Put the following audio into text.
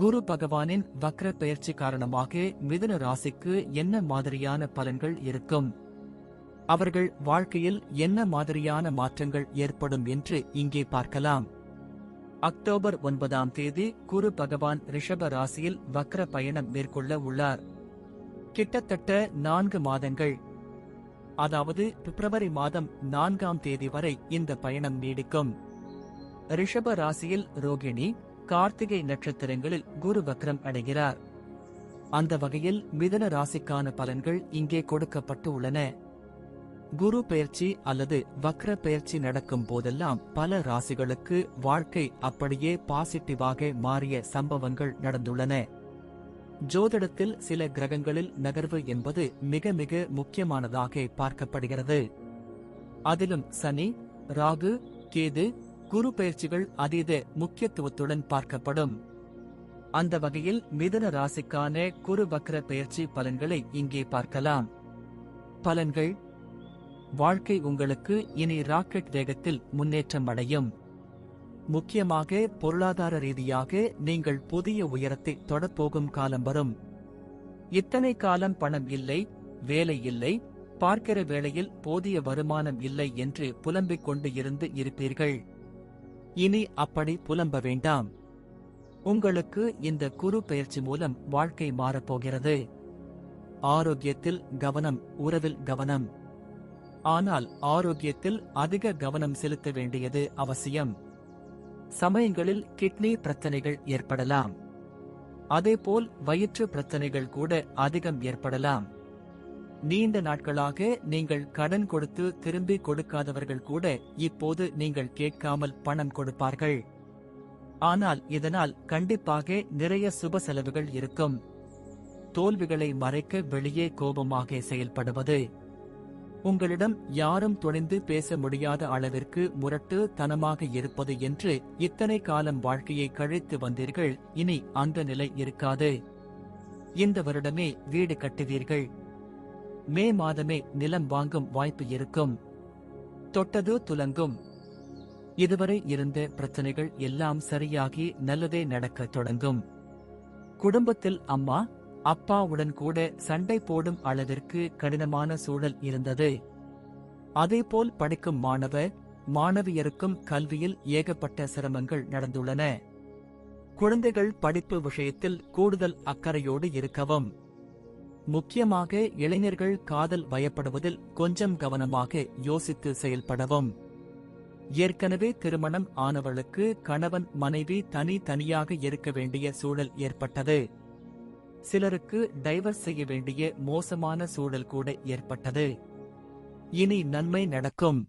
குரு பகவானின் வக்ர பெயர்ச்சி காரணமாக மிதுன ராசிக்கு என்ன மாதிரியான பலன்கள் இருக்கும்? அவர்கள் வாழ்க்கையில் என்ன மாதிரியான மாற்றங்கள் ஏற்படும் என்று இங்கே பார்க்கலாம். அக்டோபர் ஒன்பதாம் தேதி குரு பகவான் ரிஷப ராசியில் வக்ர பயணம் மேற்கொள்ள உள்ளார். கிட்டத்தட்ட நான்கு மாதங்கள். அதாவது பிப்ரவரி மாதம் நான்காம் தேதி வரை இந்த பயணம் நீடிக்கும். ரிஷப ராசியில் ரோகிணி கார்த்திகை நட்சத்திரங்களில் குரு வக்ரம் அடைகிறார். அந்த வகையில் மிதன ராசிக்கான பலன்கள் இங்கே கொடுக்கப்பட்டு உள்ளன. குரு பெயர்ச்சி அல்லது வக்ர பெயர்ச்சி நடக்கும் போதெல்லாம் பல ராசிகளுக்கு வாழ்க்கை அப்படியே பாசிட்டிவாக மாறிய சம்பவங்கள் நடந்துள்ளன. ஜோதிடத்தில் சில கிரகங்களில் நகர்வு என்பது மிக மிக முக்கியமானதாக பார்க்கப்படுகிறது. அதிலும் சனி ராகு கேது குரு பயிற்சிகள் அதீத முக்கியத்துவத்துடன் பார்க்கப்படும். அந்த வகையில் மிதன ராசிக்கான குரு வக்ர பெயர்ச்சி பலன்களை இங்கே பார்க்கலாம். பலன்கள். வாழ்க்கை உங்களுக்கு இனி ராக்கெட் வேகத்தில் முன்னேற்றம் அடையும். முக்கியமாக பொருளாதார ரீதியாக நீங்கள் புதிய உயரத்தை தொடப்போகும் காலம் வரும். இத்தனை காலம் பணம் இல்லை வேலை இல்லை பார்க்கிற வேளையில் போதிய வருமானம் இல்லை என்று புலம்பிக் கொண்டு இருந்து இருப்பீர்கள். இனி அப்படி புலம்ப வேண்டாம். உங்களுக்கு இந்த குரு பயிற்சி மூலம் வாழ்க்கை மாறப்போகிறது ஆரோக்கியத்தில் கவனம் உறவில் கவனம். ஆனால் ஆரோக்கியத்தில் அதிக கவனம் செலுத்த வேண்டியது அவசியம். சமயங்களில் கிட்னி பிரச்சனைகள் ஏற்படலாம். அதேபோல் வயிற்று பிரச்சனைகள் கூட அதிகம் ஏற்படலாம். நீண்ட நாட்களாக நீங்கள் கடன் கொடுத்து திரும்பி கொடுக்காதவர்கள் கூட இப்போது நீங்கள் கேட்காமல் பணம் கொடுப்பார்கள். ஆனால் இதனால் கண்டிப்பாக நிறைய சுப செலவுகள் இருக்கும். தோல்விகளை மறைக்க வெளியே கோபமாக செயல்படுவது. உங்களிடம் யாரும் துணிந்து பேச முடியாத அளவிற்கு முரட்டு தனமாக இருப்பது என்று இத்தனை காலம் வாழ்க்கையை கழித்து வந்தீர்கள் இனி அந்த நிலை இருக்காது. இந்த வருடமே வீடு கட்டுவீர்கள். மே மாதமே நிலம் வாங்கும் வாய்ப்பு இருக்கும். தொட்டது துலங்கும். இதுவரை இருந்த பிரச்சனைகள் எல்லாம் சரியாகி நல்லதே நடக்கத் தொடங்கும். குடும்பத்தில் அம்மா அப்பாவுடன் கூட சண்டை போடும் அளவிற்கு கடினமான சூழல் இருந்தது. அதேபோல் படிக்கும் மாணவ மாணவியருக்கும் கல்வியில் ஏகப்பட்ட சிரமங்கள் நடந்துள்ளன. குழந்தைகள் படிப்பு விஷயத்தில் கூடுதல் அக்கறையோடு இருக்கவும். முக்கியமாக இளைஞர்கள் காதல் பயப்படுவதில் கொஞ்சம் கவனமாக யோசித்து செயல்படவும். ஏற்கனவே திருமணம் ஆனவளுக்கு கணவன் மனைவி தனி தனியாக இருக்க வேண்டிய சூழல் ஏற்பட்டது. சிலருக்கு டைவர்ஸ் செய்ய வேண்டிய மோசமான சூழல் கூட ஏற்பட்டது. இனி நன்மை நடக்கும்.